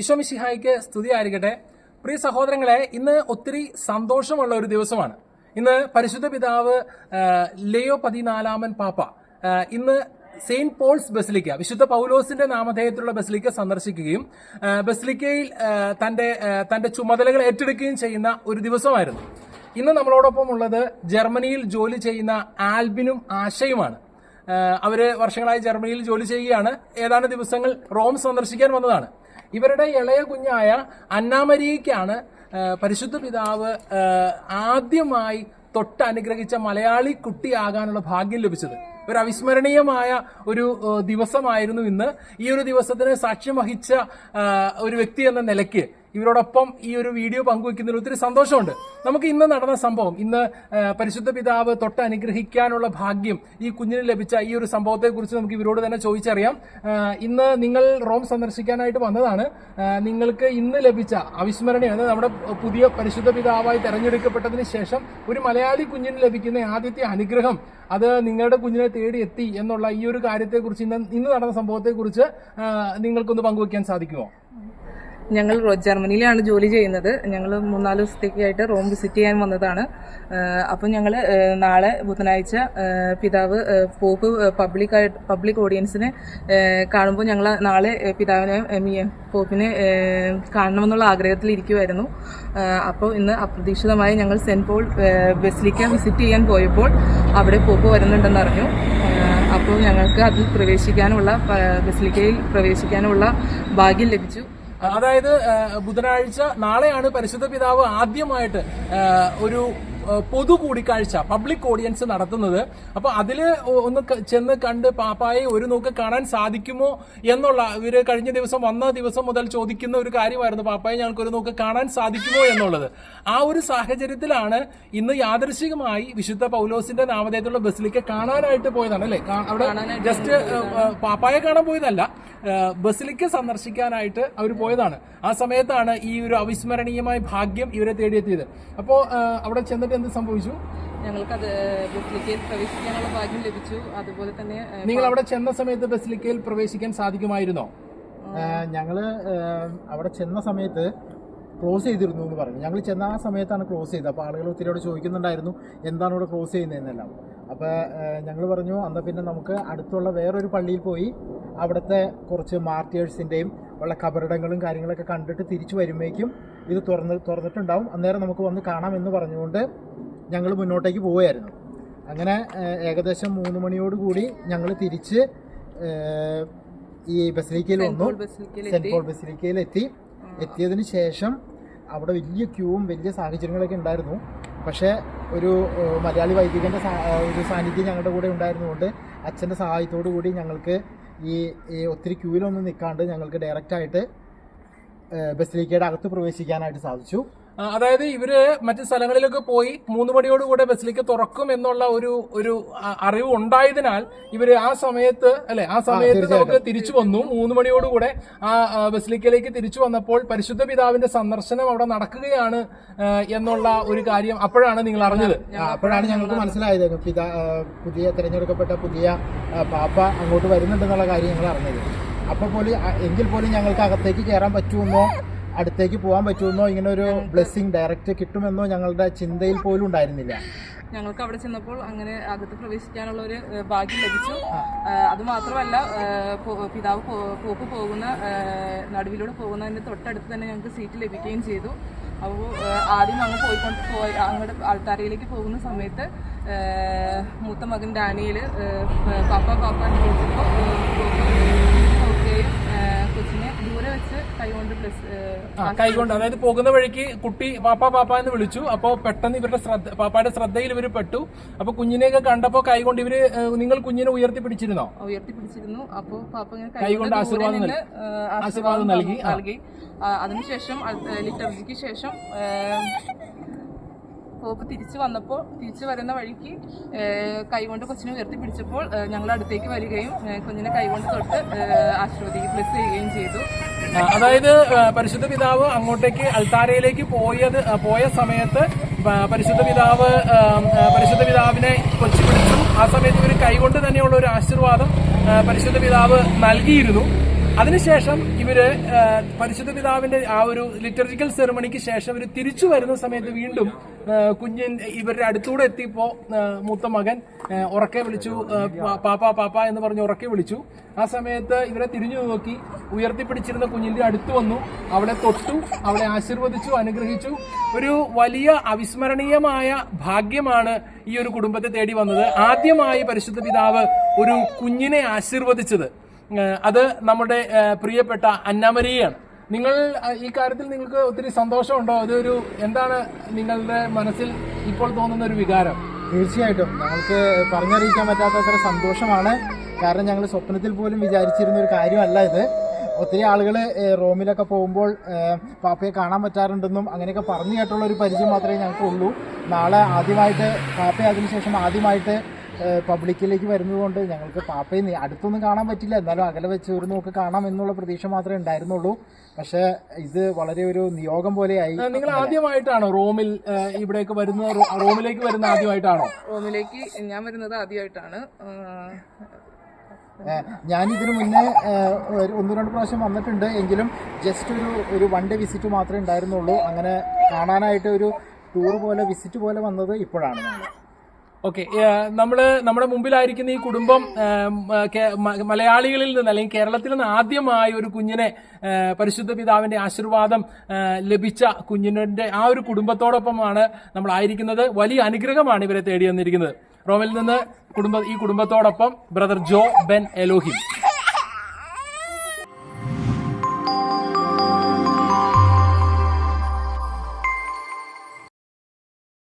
ഈശോമിശിഹായിക്ക് സ്തുതി ആയിരിക്കട്ടെ പ്രിയ സഹോദരങ്ങളെ ഇന്ന് ഒത്തിരി സന്തോഷമുള്ള ഒരു ദിവസമാണ്. ഇന്ന് പരിശുദ്ധ പിതാവ് ലിയോ പതിനാലാമൻ പാപ്പ ഇന്ന് സെയിന്റ് പോൾസ് ബസിലിക്ക വിശുദ്ധ പൗലോസിന്റെ നാമധേയത്തിലുള്ള ബസിലിക്ക സന്ദർശിക്കുകയും ബസിലിക്കയിൽ തന്റെ തന്റെ ചുമതലകൾ ഏറ്റെടുക്കുകയും ചെയ്യുന്ന ഒരു ദിവസമായിരുന്നു. ഇന്ന് നമ്മളോടൊപ്പം ഉള്ളത് ജർമ്മനിയിൽ ജോലി ചെയ്യുന്ന ആൽബിനും ആശയുമാണ്. അവർ വർഷങ്ങളായി ജർമ്മനിയിൽ ജോലി ചെയ്യുകയാണ്. ഏതാനും ദിവസങ്ങൾ റോം സന്ദർശിക്കാൻ വന്നതാണ്. ഇവരുടെ ഇളയ കുഞ്ഞായ അന്നാമരിയയ്ക്കാണ് പരിശുദ്ധ പിതാവ് ആദ്യമായി തൊട്ട് അനുഗ്രഹിച്ച മലയാളി കുട്ടിയാകാനുള്ള ഭാഗ്യം ലഭിച്ചത്. ഒരു അവിസ്മരണീയമായ ഒരു ദിവസമായിരുന്നു ഇന്ന്. ഈ ഒരു ദിവസത്തിന് സാക്ഷ്യം വഹിച്ച ഒരു വ്യക്തി എന്ന നിലയ്ക്ക് ഇവരോടൊപ്പം ഈ ഒരു വീഡിയോ പങ്കുവെക്കുന്നതിൽ ഒത്തിരി സന്തോഷമുണ്ട്. നമുക്ക് ഇന്ന് നടന്ന സംഭവം ഇന്ന് പരിശുദ്ധ പിതാവ് തൊട്ട് അനുഗ്രഹിക്കാനുള്ള ഭാഗ്യം ഈ കുഞ്ഞിന് ലഭിച്ച ഈ ഒരു സംഭവത്തെ കുറിച്ച് നമുക്ക് ഇവരോട് തന്നെ ചോദിച്ചറിയാം. ഇന്ന് നിങ്ങൾ റോം സന്ദർശിക്കാനായിട്ട് വന്നതാണ്. നിങ്ങൾക്ക് ഇന്ന് ലഭിച്ച അവിസ്മരണീയം അതായത് നമ്മുടെ പുതിയ പരിശുദ്ധ പിതാവായി തെരഞ്ഞെടുക്കപ്പെട്ടതിന് ശേഷം ഒരു മലയാളി കുഞ്ഞിന് ലഭിക്കുന്ന ആദ്യത്തെ അനുഗ്രഹം. അത് നിങ്ങളുടെ കുഞ്ഞിനെ തേടി എത്തി എന്നുള്ള ഈ ഒരു കാര്യത്തെക്കുറിച്ച് ഇന്ന് ഇന്ന് നടന്ന സംഭവത്തെക്കുറിച്ച് നിങ്ങൾക്കൊന്ന് പങ്കുവെക്കാൻ സാധിക്കുമോ? ഞങ്ങൾ ജർമ്മനിയിലാണ് ജോലി ചെയ്യുന്നത്. ഞങ്ങൾ മൂന്നാൽ ദിവസത്തേക്കായിട്ട് റോം വിസിറ്റ് ചെയ്യാൻ വന്നതാണ്. അപ്പം ഞങ്ങൾ നാളെ ബുധനാഴ്ച പിതാവ് പോപ്പ് പബ്ലിക്കായിട്ട് പബ്ലിക് ഓഡിയൻസിനെ കാണുമ്പോൾ ഞങ്ങൾ നാളെ പിതാവിനെ പോപ്പിനെ കാണണമെന്നുള്ള കാണണമെന്നുള്ള ആഗ്രഹത്തിലിരിക്കുമായിരുന്നു അപ്പോൾ ഇന്ന് അപ്രതീക്ഷിതമായി ഞങ്ങൾ സെന്റ് പോൾ ബെസ്ലിക്ക വിസിറ്റ് ചെയ്യാൻ പോയപ്പോൾ അവിടെ പോപ്പ് വരുന്നുണ്ടെന്ന് അറിഞ്ഞു അപ്പോൾ ഞങ്ങൾക്ക് അതിൽ പ്രവേശിക്കാനുള്ള ബസിലിക്കയിൽ പ്രവേശിക്കാനുള്ള ഭാഗ്യം ലഭിച്ചു. അതായത് ബുധനാഴ്ച നാളെയാണ് പരിശുദ്ധ പിതാവ് ആദ്യമായിട്ട് ഒരു പൊതു കൂടിക്കാഴ്ച പബ്ലിക് ഓഡിയൻസ് നടത്തുന്നത്. അപ്പൊ അതിൽ ഒന്ന് ചെന്ന് കണ്ട് പാപ്പായെ ഒരു നോക്ക് കാണാൻ സാധിക്കുമോ എന്നുള്ള ഇവർ കഴിഞ്ഞ ദിവസം വന്ന ദിവസം മുതൽ ചോദിക്കുന്ന ഒരു കാര്യമായിരുന്നു പാപ്പായെ ഞങ്ങൾക്ക് ഒരു നോക്ക് കാണാൻ സാധിക്കുമോ എന്നുള്ളത്. ആ ഒരു സാഹചര്യത്തിലാണ് ഇന്ന് യാദൃശികമായി വിശുദ്ധ പൗലോസിന്റെ നാമധേയത്തിലുള്ള ബസിലിക്ക കാണാനായിട്ട് പോയതാണ് അല്ലെ? അവിടെ ജസ്റ്റ് പാപ്പായെ കാണാൻ പോയതല്ല ബസിലിക്ക സന്ദർശിക്കാനായിട്ട് അവർ പോയതാണ്. ആ സമയത്താണ് ഈ ഒരു അവിസ്മരണീയമായ ഭാഗ്യം ഇവരെ തേടിയെത്തിയത്. അപ്പോൾ അവിടെ ചെന്നിട്ട് എന്ത് സംഭവിച്ചു? ഞങ്ങൾക്കത് ബസിലിക്കയിൽ പ്രവേശിക്കാനുള്ള ഭാഗ്യം ലഭിച്ചു. അതുപോലെ തന്നെ നിങ്ങൾ അവിടെ ചെന്ന സമയത്ത് ബസിലിക്കയിൽ പ്രവേശിക്കാൻ സാധിക്കുമായിരുന്നോ? ഞങ്ങൾ അവിടെ ചെന്ന സമയത്ത് ക്ലോസ് ചെയ്തിരുന്നു എന്ന് പറഞ്ഞു. ഞങ്ങൾ ചെന്ന ആ സമയത്താണ് ക്ലോസ് ചെയ്തത്. അപ്പോൾ ആളുകൾ ഒത്തിരി അവിടെ ചോദിക്കുന്നുണ്ടായിരുന്നു എന്താണ് ഇവിടെ ക്ലോസ് ചെയ്യുന്നതെന്നെല്ലാം. അപ്പോൾ ഞങ്ങൾ പറഞ്ഞു എന്നാൽ പിന്നെ നമുക്ക് അടുത്തുള്ള വേറൊരു പള്ളിയിൽ പോയി അവിടുത്തെ കുറച്ച് മാർട്ടിയേഴ്സിന്റെയും ഉള്ള കബറിടങ്ങളും കാര്യങ്ങളൊക്കെ കണ്ടിട്ട് തിരിച്ചു വരുമ്പോഴേക്കും ഇത് തുറന്ന് തുറന്നിട്ടുണ്ടാവും. അന്നേരം നമുക്ക് വന്ന് കാണാം എന്ന് പറഞ്ഞുകൊണ്ട് ഞങ്ങൾ മുന്നോട്ടേക്ക് പോവുമായിരുന്നു അങ്ങനെ ഏകദേശം മൂന്ന് മണിയോടുകൂടി ഞങ്ങൾ തിരിച്ച് ഈ ബസിലിക്കയിൽ വന്നു. സെന്റ് പോൾ ബസിലിക്കയിൽ എത്തി. എത്തിയതിന് ശേഷം അവിടെ വലിയ ക്യൂവും വലിയ സാഹചര്യങ്ങളൊക്കെ ഉണ്ടായിരുന്നു. പക്ഷേ ഒരു മലയാളി വൈദികന്റെ ഒരു സാന്നിധ്യം ഞങ്ങളുടെ കൂടെ ഉണ്ടായിരുന്നുകൊണ്ട് അച്ഛന്റെ സഹായത്തോടു കൂടി ഞങ്ങൾക്ക് ഈ ഒത്തിരി ക്യൂവിലൊന്നും നിൽക്കാണ്ട് ഞങ്ങൾക്ക് ഡയറക്റ്റായിട്ട് ബസിലേക്കയുടെ അകത്ത് പ്രവേശിക്കാനായിട്ട് സാധിച്ചു. അതായത് ഇവർ മറ്റു സ്ഥലങ്ങളിലൊക്കെ പോയി മൂന്ന് മണിയോടുകൂടെ ബസിലേക്ക് തുറക്കും എന്നുള്ള ഒരു ഒരു അറിവ് ഉണ്ടായതിനാൽ ഇവർ ആ സമയത്ത് അല്ലെ ആ സമയത്ത് നമുക്ക് തിരിച്ചു വന്നു. മൂന്ന് മണിയോടുകൂടെ ആ ബസിലിക്കയിലേക്ക് തിരിച്ചു വന്നപ്പോൾ പരിശുദ്ധ പിതാവിന്റെ സന്ദർശനം അവിടെ നടക്കുകയാണ് എന്നുള്ള ഒരു കാര്യം അപ്പോഴാണ് നിങ്ങൾ അറിഞ്ഞത്. അപ്പോഴാണ് ഞങ്ങൾക്ക് മനസ്സിലായത്. പിതാ പുതിയ തിരഞ്ഞെടുക്കപ്പെട്ട പുതിയ പാപ്പ അങ്ങോട്ട് വരുന്നുണ്ടെന്നുള്ള കാര്യം ഞങ്ങൾ അറിഞ്ഞത്. അപ്പോൾ പോലും എങ്കിൽ പോലും ഞങ്ങൾക്ക് അകത്തേക്ക് കയറാൻ പറ്റുമെന്നോ അടുത്തേക്ക് പോകാൻ പറ്റുമെന്നോ ഇങ്ങനെ ഒരു ബ്ലെസ്സിങ് ഡയറക്റ്റ് കിട്ടുമെന്നോ ഞങ്ങളുടെ ചിന്തയിൽ പോലും ഉണ്ടായിരുന്നില്ല. ഞങ്ങൾക്ക് അവിടെ ചെന്നപ്പോൾ അങ്ങനെ അകത്ത് പ്രവേശിക്കാനുള്ള ഒരു ഭാഗ്യം ലഭിച്ചു. അത് മാത്രമല്ല പിതാവ് പോപ്പ് പോക്ക് പോകുന്ന നടുവിലൂടെ പോകുന്നതിന്റെ തൊട്ടടുത്ത് തന്നെ ഞങ്ങൾക്ക് സീറ്റ് ലഭിക്കുകയും ചെയ്തു. അപ്പോൾ ആദ്യം അങ്ങ് പോയിക്കൊണ്ട് പോയി അങ്ങോട്ട് ആൾത്താരയിലേക്ക് പോകുന്ന സമയത്ത് മൂത്ത മകൻ ഡാനിയിൽ പാപ്പ പാപ്പ എന്ന് വിളിച്ചപ്പോൾ നോക്കുകയും കൊച്ചിനെ ദൂരെ വെച്ച് കൈകൊണ്ട് പ്ലസ് ആ, കൈകൊണ്ട് അതായത് പോകുന്ന വഴിക്ക് കുട്ടി പാപ്പ പാപ്പ എന്ന് വിളിച്ചു. അപ്പോൾ പെട്ടെന്ന് ഇവരുടെ ശ്രദ്ധ പാപ്പയുടെ ശ്രദ്ധയിൽ ഇവർ പെട്ടു. അപ്പൊ കുഞ്ഞിനെയൊക്കെ കണ്ടപ്പോ കൈകൊണ്ട് ഇവർ നിങ്ങൾ കുഞ്ഞിനെ ഉയർത്തി പിടിച്ചിരുന്നോ? ഉയർത്തി പിടിച്ചിരുന്നു. അപ്പോൾ പാപ്പ ഇങ്ങനെ കൈകൊണ്ട്. ആശീർവാദം ആശീർവാദം നൽകി. നൽകി. അതിനുശേഷം ലിറ്റർജിക്ക് ശേഷം പോപ്പ് തിരിച്ചു വന്നപ്പോൾ തിരിച്ചു വരുന്ന വഴിക്ക് കൈകൊണ്ട് കൊച്ചിനെ ഉയർത്തി പിടിച്ചപ്പോൾ ഞങ്ങൾ അടുത്തേക്ക് വരികയും കുഞ്ഞിനെ കൈകൊണ്ട് തൊട്ട് ആശ്രവദിക്ക് പ്ലസ് ചെയ്യുകയും ചെയ്തു. അതായത് പരിശുദ്ധ പിതാവ് അങ്ങോട്ടേക്ക് അൽത്താരയിലേക്ക് പോയത് പോയ സമയത്ത് പരിശുദ്ധ പിതാവ് പരിശുദ്ധ പിതാവിനെ കൊച്ചു പിടിച്ചു ആ സമയത്ത് ഇവർ കൈകൊണ്ട് തന്നെയുള്ള ഒരു ആശീർവാദം പരിശുദ്ധ പിതാവ് നൽകിയിരുന്നു. അതിനുശേഷം ഇവർ പരിശുദ്ധ പിതാവിന്റെ ആ ഒരു ലിറ്റർജിക്കൽ സെറമണിക്ക് ശേഷം ഇവർ തിരിച്ചു വരുന്ന സമയത്ത് വീണ്ടും കുഞ്ഞിൻ ഇവരുടെ അടുത്തൂടെ എത്തിയപ്പോ ആ, മൂത്ത മകൻ ഉറക്കെ വിളിച്ചു. പാപ്പ പാപ്പ എന്ന് പറഞ്ഞ് ഉറക്കെ വിളിച്ചു. ആ സമയത്ത് ഇവരെ തിരിഞ്ഞു നോക്കി. ഉയർത്തിപ്പിടിച്ചിരുന്ന കുഞ്ഞിന്റെ അടുത്ത് വന്നു. അവളെ തൊട്ടു അവളെ ആശീർവദിച്ചു അനുഗ്രഹിച്ചു. ഒരു വലിയ അവിസ്മരണീയമായ ഭാഗ്യമാണ് ഈ ഒരു കുടുംബത്തെ തേടി വന്നത്. ആദ്യമായി പരിശുദ്ധ പിതാവ് ഒരു കുഞ്ഞിനെ ആശീർവദിച്ചത്. അത് നമ്മുടെ പ്രിയപ്പെട്ട അന്നമരിയാണ്. നിങ്ങൾ ഈ കാര്യത്തിൽ നിങ്ങൾക്ക് ഒത്തിരി സന്തോഷമുണ്ടോ? അതൊരു എന്താണ് നിങ്ങളുടെ മനസ്സിൽ ഇപ്പോൾ തോന്നുന്ന ഒരു വികാരം? തീർച്ചയായിട്ടും. ഞങ്ങൾക്ക് പറഞ്ഞറിയിക്കാൻ പറ്റാത്തത്ര സന്തോഷമാണ്. കാരണം ഞങ്ങൾ സ്വപ്നത്തിൽ പോലും വിചാരിച്ചിരുന്ന ഒരു കാര്യമല്ല ഇത്. ഒത്തിരി ആളുകൾ റോമിലൊക്കെ പോകുമ്പോൾ പാപ്പയെ കാണാൻ പറ്റാറുണ്ടെന്നും അങ്ങനെയൊക്കെ പറഞ്ഞു കേട്ടുള്ള ഒരു പരിചയം മാത്രമേ ഞങ്ങൾക്ക് ഉള്ളൂ നാളെ ആദ്യമായിട്ട് പാപ്പയെ അതിനുശേഷം ആദ്യമായിട്ട് പബ്ലിക്കിലേക്ക് വരുന്നതുകൊണ്ട് ഞങ്ങൾക്ക് പാപ്പയെ അടുത്തൊന്നും കാണാൻ പറ്റില്ല. എന്നാലും അകലെ വെച്ച് ഒരു നോക്ക് കാണാം എന്നുള്ള പ്രതീക്ഷ മാത്രമേ ഉണ്ടായിരുന്നുള്ളൂ. പക്ഷേ ഇത് വളരെ ഒരു നിയോഗം പോലെയായി. ആയി നിങ്ങൾ ആദ്യമായിട്ടാണോ റോമിൽ ഇവിടേക്ക് വരുന്ന റോമിലേക്ക് വരുന്ന ആദ്യമായിട്ടാണോ? റോമിലേക്ക് ഞാൻ വരുന്നത് ആദ്യമായിട്ടാണ്. ഞാൻ ഇതിനു മുന്നേ ഒരു ഒന്ന് രണ്ട് പ്രാവശ്യം വന്നിട്ടുണ്ട്. എങ്കിലും ജസ്റ്റ് ഒരു ഒരു വൺ ഡേ വിസിറ്റ് മാത്രമേ ഉണ്ടായിരുന്നുള്ളൂ. അങ്ങനെ കാണാനായിട്ട് ഒരു ടൂർ പോലെ വിസിറ്റ് പോലെ വന്നത് ഇപ്പോഴാണ്. ഞങ്ങൾ ഓക്കെ നമ്മൾ നമ്മുടെ മുമ്പിലായിരിക്കുന്ന ഈ കുടുംബം മലയാളികളിൽ നിന്ന് അല്ലെങ്കിൽ കേരളത്തിൽ നിന്ന് ആദ്യമായി ഒരു കുഞ്ഞിനെ പരിശുദ്ധ പിതാവിന്റെ ആശീർവാദം ലഭിച്ച കുഞ്ഞിന്റെ ആ ഒരു കുടുംബത്തോടൊപ്പമാണ് നമ്മൾ ആയിരിക്കുന്നത് വലിയ അനുഗ്രഹമാണ് ഇവരെ തേടി വന്നിരിക്കുന്നത്. റോമിൽ നിന്ന് കുടുംബ ഈ കുടുംബത്തോടൊപ്പം ബ്രദർ ജോ ബെൻ എലോഹിം.